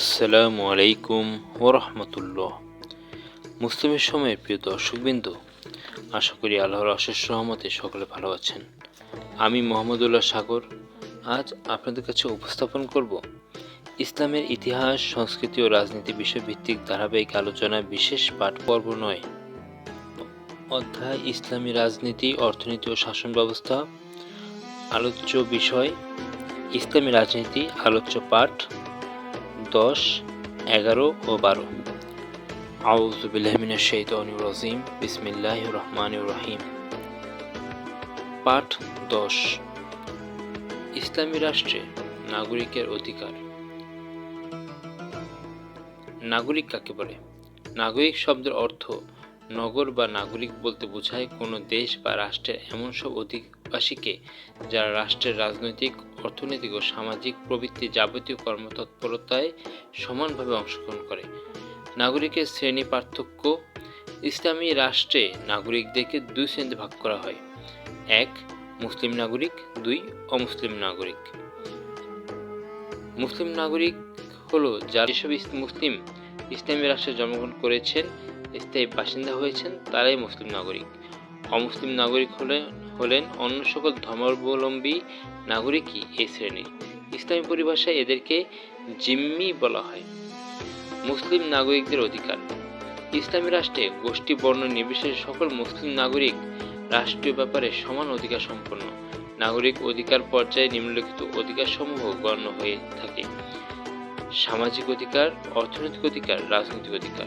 আসসালামু আলাইকুম ওরহমতুল্লাহ। মুসলিমের সময়ের প্রিয় দর্শকবৃন্দ, আশা করি আল্লাহর অশেষ রহমতে সকলে ভালো আছেন। আমি মোহাম্মদুল্লাহ সাগর, আজ আপনাদের কাছে উপস্থাপন করব ইসলামের ইতিহাস, সংস্কৃতি ও রাজনীতি বিষয়ভিত্তিক ধারাবাহিক আলোচনা বিশেষ পাঠ পর্ব নয়। অধ্যায়, ইসলামী রাজনীতি, অর্থনীতি ও শাসন ব্যবস্থা। আলোচ্য বিষয়, ইসলামী রাজনীতি, আলোচ্য পাঠ। দশ, এগারো ও বারো। আউজুবিল্লাহমিনা অনুর রাজিম। বিসমিল্লাহ রহমান রহিম। পাঠ দশ। ইসলামী রাষ্ট্রে নাগরিকের অধিকার। নাগরিক কাকে বলে? নাগরিক শব্দের অর্থ নগর বা নাগরিক বলতে বোঝায় কোনো দেশ বা রাষ্ট্রের এমন সব অধিবাসীকে যারা রাষ্ট্রের রাজনৈতিক, অর্থনৈতিক ও সামাজিক প্রবৃত্তি যাবতীয় কর্মতৎপরতায় সমানভাবে অংশগ্রহণ করে। নাগরিকের শ্রেণি পার্থক্য, ইসলামী রাষ্ট্রে নাগরিকদেরকে দুই শ্রেণীতে ভাগ করা হয়। এক, মুসলিম নাগরিক, দুই, অমুসলিম নাগরিক। মুসলিম নাগরিক হলো যারা যেসব মুসলিম ইসলামী রাষ্ট্রে জন্মগ্রহণ করেছেন স্থায়ী বাসিন্দা হয়েছেন তারাই মুসলিম নাগরিক। অমুসলিম নাগরিক হলেন হলেন অন্য সকল ধর্মাবলম্বী নাগরিকই এই শ্রেণির। ইসলামী পরিভাষায় এদেরকে জিম্মি বলা হয়। মুসলিম নাগরিকদের অধিকার। ইসলামী রাষ্ট্রে গোষ্ঠী, বর্ণ, নির্বিশেষে সকল মুসলিম নাগরিক রাষ্ট্রীয় ব্যাপারে সমান অধিকার সম্পন্ন। নাগরিক অধিকার পর্যায়ে নিম্নলিখিত অধিকার সমূহ গণ্য হয়ে থাকে। সামাজিক অধিকার, অর্থনৈতিক অধিকার, রাজনৈতিক অধিকার।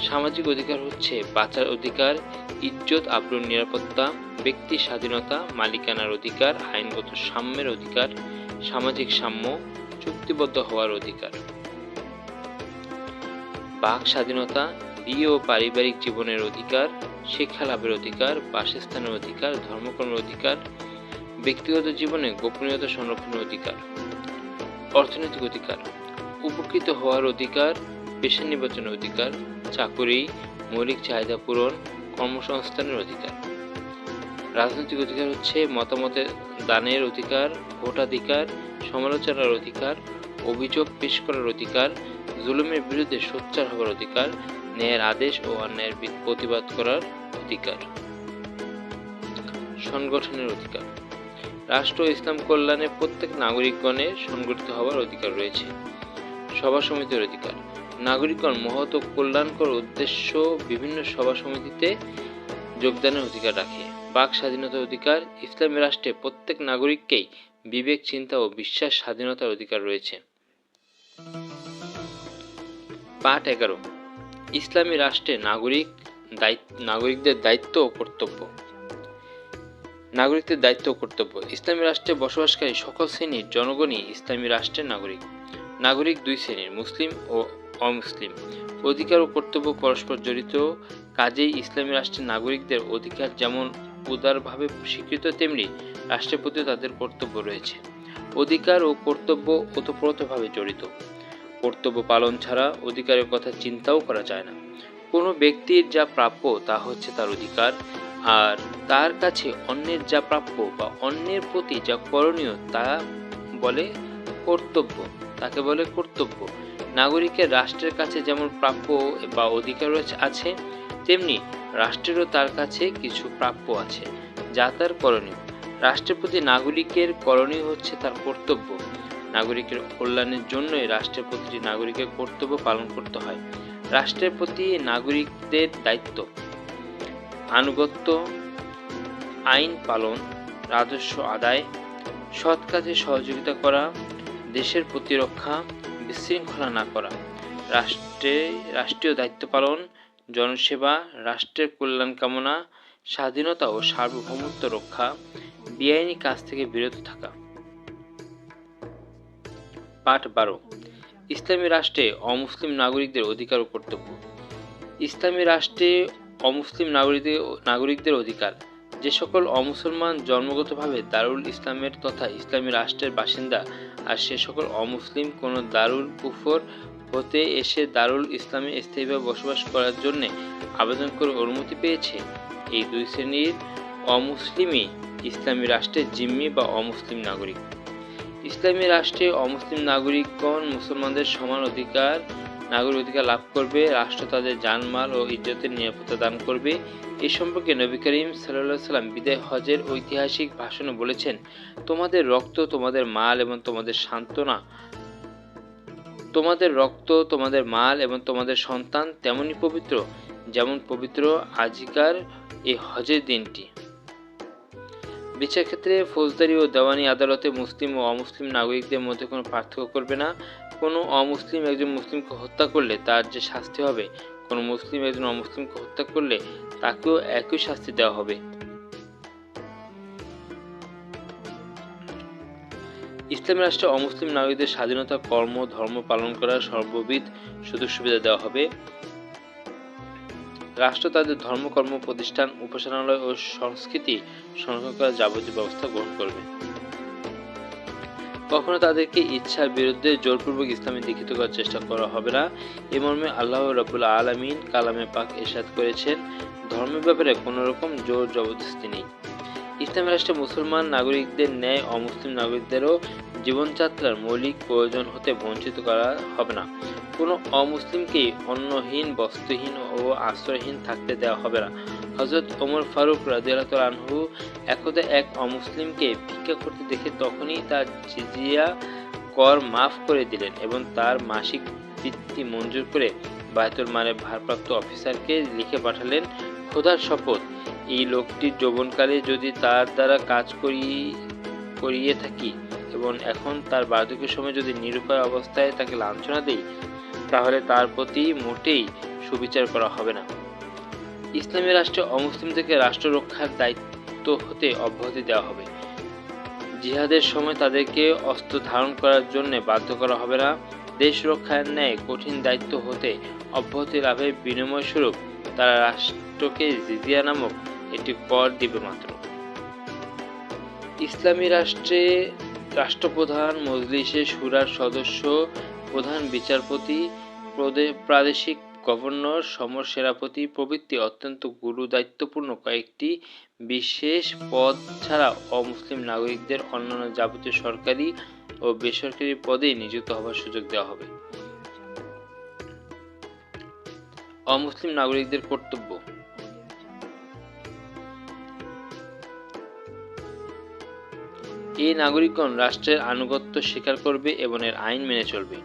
সামাজিক অধিকার হচ্ছে বাঁচার অধিকার, ইজ্জত, আব্রুর নিরাপত্তা, ব্যক্তি স্বাধীনতা, মালিকানার অধিকার, আইনগত সাম্যের অধিকার, সামাজিক সাম্য, চুক্তিবদ্ধ হওয়ার অধিকার। বাক স্বাধীনতা, বিয়ে ও পারিবারিক জীবনের অধিকার, শিক্ষা লাভের অধিকার, বাসস্থানের অধিকার, ধর্মকর্মের অধিকার, ব্যক্তিগত জীবনে গোপনীয়তা সংরক্ষণের অধিকার। অর্থনৈতিক অধিকার, উপকৃত হওয়ার অধিকার, পেশা নির্বাচনের অধিকার চাকুরি মৌলিক চাহিদা পূরণ কর্মসংস্থানের অধিকার। রাজনৈতিক অধিকার হচ্ছে মতামতের, দানের অধিকার, ভোটাধিকার, সমালোচনার অধিকার, অভিযোগ পেশ করার অধিকার, জুলুমের বিরুদ্ধে সোচ্চার হওয়ার অধিকার, ন্যায়ের আদেশ ও অন্যায়ের প্রতিবাদ করার অধিকার। সংগঠনের অধিকার। রাষ্ট্র ইসলাম কল্যাণে প্রত্যেক নাগরিকগণের সংগঠিত হওয়ার অধিকার রয়েছে। সভা সমিতির অধিকার। নাগরিকগণ মহৎ ও কল্যাণকর উদ্দেশ্য বিভিন্ন সভা সমিতিতে যোগদানের অধিকার রাখে। বাক স্বাধীনতার অধিকার, ইসলামী রাষ্ট্রে প্রত্যেক নাগরিককেই বিবেক, চিন্তা ও বিশ্বাস স্বাধীনতার অধিকার রয়েছে। পাঠ এগারো। ইসলামী রাষ্ট্রে নাগরিক নাগরিকদের দায়িত্ব ও কর্তব্য। নাগরিকদের দায়িত্ব ও কর্তব্য। ইসলামী রাষ্ট্রে বসবাসকারী সকল শ্রেণির জনগণই ইসলামী রাষ্ট্রের নাগরিক। নাগরিক দুই শ্রেণির, মুসলিম ও অমুসলিম। অধিকার ও কর্তব্য পরস্পর জড়িত। কাজেই ইসলামী রাষ্ট্রের নাগরিকদের অধিকার যেমন উদারভাবে স্বীকৃত, তেমনি রাষ্ট্রের প্রতি তাদের কর্তব্য রয়েছে। অধিকার ও কর্তব্য ওতপ্রোতভাবে জড়িত। কর্তব্য পালন ছাড়া অধিকারের কথা চিন্তাও করা যায় না। কোনো ব্যক্তির যা প্রাপ্য, তা হচ্ছে তার অধিকার। আর তার কাছে অন্যের যা প্রাপ্য বা অন্যের প্রতি যা করণীয়, তা বলে কর্তব্য। তাকে বলে কর্তব্য। নাগরিকের রাষ্ট্রের কাছে যেমন প্রাপ্য বা অধিকার আছে, তেমনি রাষ্ট্রেরও তার কাছে কিছু প্রাপ্য আছে, যা তার করণীয়। রাষ্ট্রের প্রতি নাগরিকের করণীয় হচ্ছে তার কর্তব্য। নাগরিকের কল্যাণের জন্যই রাষ্ট্রের প্রতিটি নাগরিকের কর্তব্য পালন করতে হয়। রাষ্ট্রের প্রতি নাগরিকদের দায়িত্ব। আনুগত্য, আইন পালন, রাজস্ব আদায়, সৎ কাজে সহযোগিতা করা দেশের প্রতিরক্ষা বিশৃঙ্খলা না করা, রাষ্ট্রে, রাষ্ট্রীয় দায়িত্ব পালন, জনসেবা, রাষ্ট্রের কল্যাণ কামনা, স্বাধীনতা ও সার্বভৌমত্ব রক্ষা, বেআইনি কাজ থেকে বিরত থাকা। পাঠ বারো, ইসলামী রাষ্ট্রে অমুসলিম নাগরিকদের অধিকার ও কর্তব্য। ইসলামী রাষ্ট্রে অমুসলিম নাগরিকদের নাগরিকদের অধিকার যে সকল অমুসলমান জন্মগতভাবে দারুল ইসলামের তথা ইসলামী রাষ্ট্রের বাসিন্দা আর সে সকল অমুসলিম কোনো দারুল কুফর হতে এসে দারুল ইসলামে স্থায়ীভাবে বসবাস করার জন্য আবেদন করে অনুমতি পেয়েছে। এই দুই শ্রেণির অমুসলিমই ইসলামী রাষ্ট্রের জিম্মি বা অমুসলিম নাগরিক। ইসলামী রাষ্ট্রে অমুসলিম নাগরিকগণ মুসলমানদের সমান অধিকার নাগরিক অধিকার লাভ করবে, রাষ্ট্র তাদের জানমাল ও ইজ্জতের নিরাপত্তা দান করবে। এ সম্পর্কে নবী করিম সাল্লাহ সাল্লাম বিদায় হজের ঐতিহাসিক ভাষণে বলেছেন, তোমাদের রক্ত তোমাদের মাল এবং তোমাদের সান্ত্বনা, তোমাদের রক্ত তোমাদের মাল এবং তোমাদের সন্তান তেমনই পবিত্র, যেমন পবিত্র আজিকার এই হজের দিনটি। বিচার ক্ষেত্রে ফৌজদারি ও দেওয়ানি আদালতে মুসলিম ও অমুসলিম নাগরিকদের মধ্যে কোনো পার্থক্য করবে না। কোনো অমুসলিম একজন মুসলিমকে হত্যা করলে তার যে শাস্তি হবে, কোনো মুসলিম একজন অমুসলিমকে হত্যা করলে তাকেও একই শাস্তি দেওয়া হবে। ইসলামী রাষ্ট্রে অমুসলিম নাগরিকদের স্বাধীনতা, কর্ম, ধর্ম পালন করার সর্ববিধ সুযোগ সুবিধা দেওয়া হবে। রাষ্ট্র তাদের ধর্মকর্ম প্রতিষ্ঠান, উপাসনালয় ও সংস্কৃতি সংরক্ষণ করার যাবতীয় ব্যবস্থা গ্রহণ করবে। কখনো তাদেরকে ইচ্ছার বিরুদ্ধে জোরপূর্বক ইসলামে দীক্ষিত করার চেষ্টা করা হবে না। এ মর্মে আল্লাহ রবুল্লা আলমিন কালামে পাক এরশাদ করেছেন, ধর্মের ব্যাপারে কোনো রকম জোর জবরদস্তি নেই। ইসলামী রাষ্ট্রে মুসলমান নাগরিকদের ন্যায় অমুসলিম নাগরিকদেরও জীবনযাত্রার মৌলিক প্রয়োজন হতে বঞ্চিত করা হবে না। কোনো অমুসলিমকেই অন্নহীন, বস্ত্রহীন ও আশ্রয়হীন থাকতে দেওয়া হবে না। হজরত ওমর ফারুক রাজিয়াল আনহু একদা এক অমুসলিমকে ভিক্ষা করতে দেখে তখনই তার জিজিয়া কর মাফ করে দিলেন এবং তার মাসিক বৃত্তি মঞ্জুর করে বায়তুল মালের ভারপ্রাপ্ত অফিসারকে লিখে পাঠালেন, খোদার শপথ, এই লোকটি যৌবনকালে যদি তার দ্বারা কাজ করি, করিয়ে থাকি এবং এখন তার বার্ধক্যের সময় যদি নিরুপায় অবস্থায় তাকে লাঞ্ছনা দেই, তাহলে তার প্রতি মোটেই সুবিচার করা হবে না। ইসলামী রাষ্ট্রে অমুসলিমদেরকে রাষ্ট্র রক্ষার দায়িত্ব হতে অব্যাহতি দেওয়া হবে। জিহাদের সময় তাদেরকে অস্ত্র ধারণ করার জন্য বাধ্য করা হবে না। দেশ রক্ষার ন্যায় কঠিন দায়িত্ব হতে অব্যাহতি লাভের বিনিময় স্বরূপ তারা রাষ্ট্রকে জিজিয়া নামক একটি কর দিবে মাত্র। ইসলামী রাষ্ট্রে রাষ্ট্রপ্রধান মজলিসে সুরার সদস্য, প্রধান বিচারপতি প্রাদেশিক গভর্নর সমরসেনাপতি প্রভৃতি অত্যন্ত গুরু দায়িত্বপূর্ণ কয়েকটি বিশেষ পদ ছাড়া অমুসলিম নাগরিকদের অন্যান্য যাবতীয় সরকারি ও বেসরকারি পদে নিযুক্ত হওয়ার সুযোগ দেওয়া হবে। অমুসলিম নাগরিকদের কর্তব্য। এই নাগরিকগণ রাষ্ট্রের আনুগত্য স্বীকার করবে এবং এর আইন মেনে চলবে।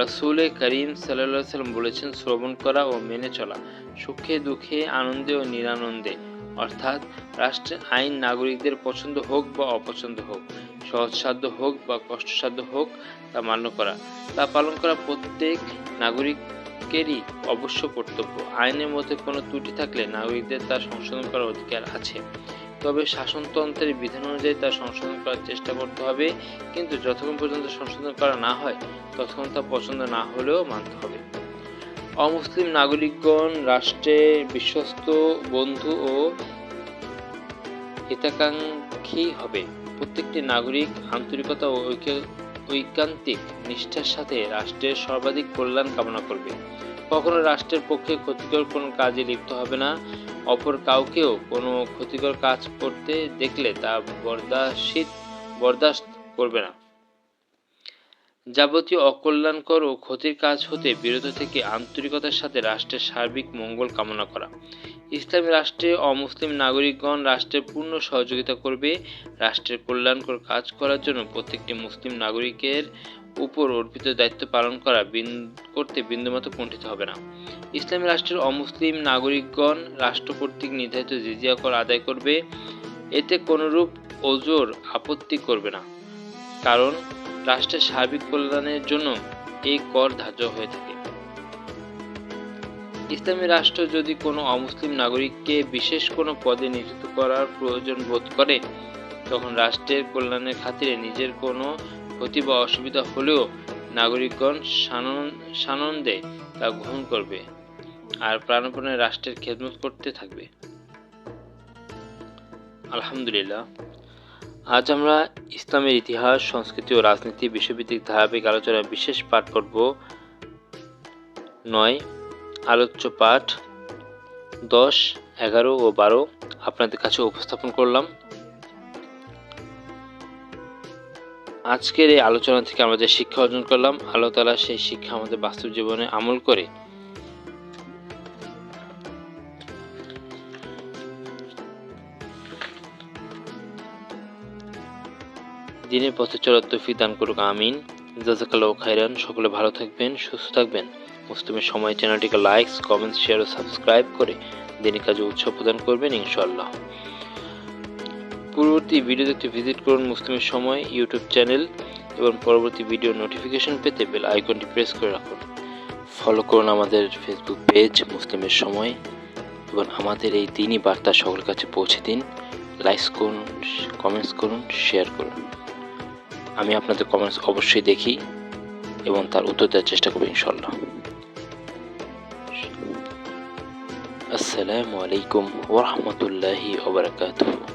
রসুল করিম সাল্লা সাল্লাম বলেছেন, শ্রবণ করা ও মেনে চলা সুখে, দুঃখে, আনন্দে ও নিরানন্দে। অর্থাৎ রাষ্ট্রের আইন নাগরিকদের পছন্দ হোক বা অপছন্দ হোক, সহজসাধ্য হোক বা কষ্টসাধ্য হোক, তা মান্য করা। তা পালন করা প্রত্যেক নাগরিকেরই অবশ্য কর্তব্য। আইনের মধ্যে কোনো ত্রুটি থাকলে নাগরিকদের তা সংশোধন করার অধিকার আছে। তবে শাসনতন্ত্রের বিধান অনুযায়ী তা সংশোধন করার চেষ্টা করতে হবে। কিন্তু যতক্ষণ পর্যন্ত সংশোধন করা না হয়, ততক্ষণ তা পছন্দ না হলেও মানতে হবে। অমুসলিম নাগরিকগণ রাষ্ট্রের বিশ্বস্ত বন্ধু ও হিতাকাঙ্ক্ষী হবে। প্রত্যেকটি নাগরিক আন্তরিকতা ও ঐকান্তিক নিষ্ঠার সাথে রাষ্ট্রের সর্বাধিক কল্যাণ কামনা করবে। কখনো রাষ্ট্রের পক্ষে ক্ষতিকর কোনো কাজে লিপ্ত হবে না। অপর কাউকেও কোনো ক্ষতিকর কাজ করতে দেখলে তা বরদাশিত বরদাস্ত করবে না। যাবতীয় অকল্যাণকর ও ক্ষতির কাজ হতে বিরত থেকে আন্তরিকতার সাথে রাষ্ট্রের সার্বিক মঙ্গল কামনা করা। ইসলামী রাষ্ট্রে অমুসলিম নাগরিকগণ রাষ্ট্রের পূর্ণ সহযোগিতা করবে। রাষ্ট্রের কল্যাণকর কাজ করার জন্য প্রত্যেকটি মুসলিম নাগরিকের উপর অর্পিত দায়িত্ব পালন করা করতে বিন্দুমাত্র কুণ্ঠিত হবে না। ইসলামী রাষ্ট্রের অমুসলিম নাগরিকগণ রাষ্ট্র কর্তৃক নির্ধারিত জিজিয়া কর আদায় করবে। এতে কোনরূপ ওজোর আপত্তি করবে না। কারণ রাষ্ট্রের সার্বিক কল্যাণের জন্য এই কর ধার্য হয়ে থাকে। ইসলামী রাষ্ট্র যদি কোনো অমুসলিম নাগরিককে বিশেষ কোনো পদে নিযুক্ত করার প্রয়োজন বোধ করে, তখন রাষ্ট্রের কল্যাণের খাতিরে নিজের কোনো ক্ষতি বা অসুবিধা হলেও নাগরিকগণ সানন্দে তা গ্রহণ করবে আর প্রাণপণে রাষ্ট্রের খেদমত করতে থাকবে। আলহামদুলিল্লাহ। আজ আমরা ইসলামের ইতিহাস, সংস্কৃতি ও রাজনীতি, বিশ্বভিত্তিক ধারাবাহিক আলোচনার বিশেষ পাঠ পড়ব। নয়, আলোচ্য পাঠ। দশ, এগারো ও বারো আপনাদের কাছে উপস্থাপন করলাম। আজকের এই আলোচনা থেকে আমরা যে শিক্ষা অর্জন করলাম, আল্লাহ তালা সেই শিক্ষা আমাদের বাস্তব জীবনে আমল করে দিনের পথে চলার তৌফিক দান করুক, আমিন। জাজাকাল্লাহ খাইরান সকলে ভালো থাকবেন, সুস্থ থাকবেন। মুসলিমের সময় চ্যানেলটিকে লাইকস কমেন্টস শেয়ার ও সাবস্ক্রাইব করে দিনের কাজে উৎসাহ প্রদান করবেন ইনশাল্লাহ পূর্ববর্তী ভিডিও দেখতে ভিজিট করুন মুসলিমের সময় ইউটিউব চ্যানেল এবং পরবর্তী ভিডিও নোটিফিকেশন পেতে বেল আইকনটি প্রেস করে রাখুন। ফলো করুন আমাদের ফেসবুক পেজ মুসলিমের সময়, এবং আমাদের এই দিনই বার্তা সকলের কাছে পৌঁছে দিন। লাইকস করুন কমেন্টস করুন শেয়ার করুন। আমি আপনাদের কমেন্টস অবশ্যই দেখি এবং তার উত্তর দেওয়ার চেষ্টা করব ইনশাল্লাহ আসসালামু আলাইকুম ওরহমতুল্লাহি ওবরাকাতুহু